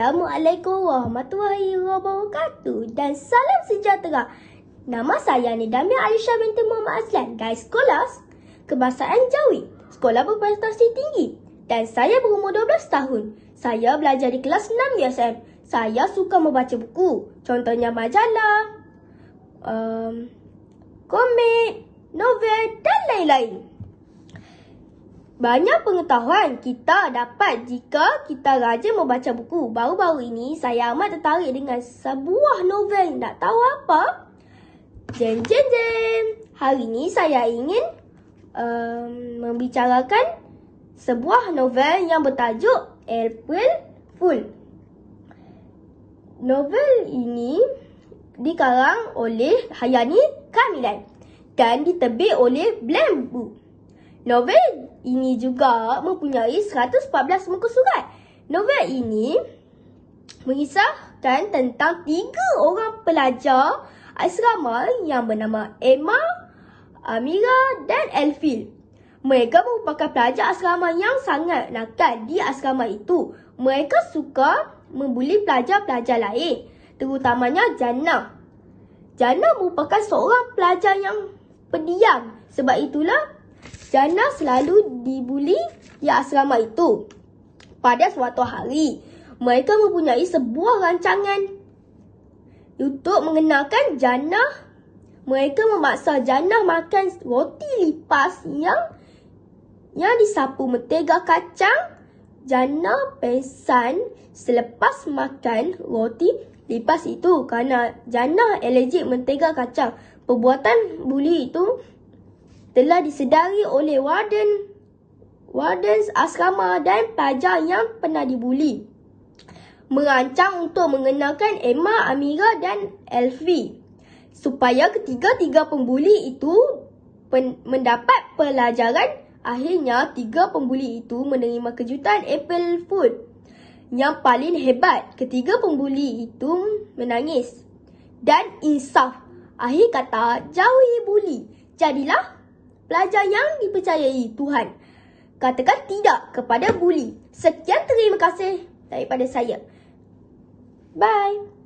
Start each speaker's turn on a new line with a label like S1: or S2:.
S1: Assalamualaikum warahmatullahi wabarakatuh dan salam sejahtera. Nama saya ni Damia Alisha binti Muhammad Aslan, guys sekolah Kebahasaan Jawi, sekolah berprestasi tinggi. Dan saya berumur 12 tahun. Saya belajar di kelas 6 USM. Saya suka membaca buku, contohnya majalah, um, komik, novel dan lain-lain. Banyak pengetahuan kita dapat jika kita rajin membaca buku. Baru-baru ini saya amat tertarik dengan sebuah novel nak tahu apa? Jen jen jen. Hari ini saya ingin um, membicarakan sebuah novel yang bertajuk April Fool. Novel ini dikarang oleh Hayani Kamilan dan ditebik oleh Blambu. Novel ini juga mempunyai 114 muka surat. Novel ini mengisahkan tentang tiga orang pelajar asrama yang bernama Emma, Amira dan Elfil. Mereka merupakan pelajar asrama yang sangat nakal di asrama itu. Mereka suka membuli pelajar-pelajar lain, terutamanya Jannah. Jannah merupakan seorang pelajar yang pendiam. Sebab itulah Jana selalu dibuli di asrama itu. Pada suatu hari, mereka mempunyai sebuah rancangan untuk mengenalkan Jana. Mereka memaksa Jana makan roti lipas yang yang disapu mentega kacang. Jana pesan selepas makan roti lipas itu kerana Jana alergik mentega kacang. Perbuatan buli itu telah disedari oleh warden warden asrama dan pelajar yang pernah dibuli. Merancang untuk mengenalkan Emma, Amira dan Elfie. Supaya ketiga-tiga pembuli itu pen- mendapat pelajaran, akhirnya tiga pembuli itu menerima kejutan April Fool. Yang paling hebat, ketiga pembuli itu menangis. Dan insaf, akhir kata jauhi buli. Jadilah pelajar yang dipercayai Tuhan. Katakan tidak kepada buli. Sekian terima kasih daripada saya. Bye.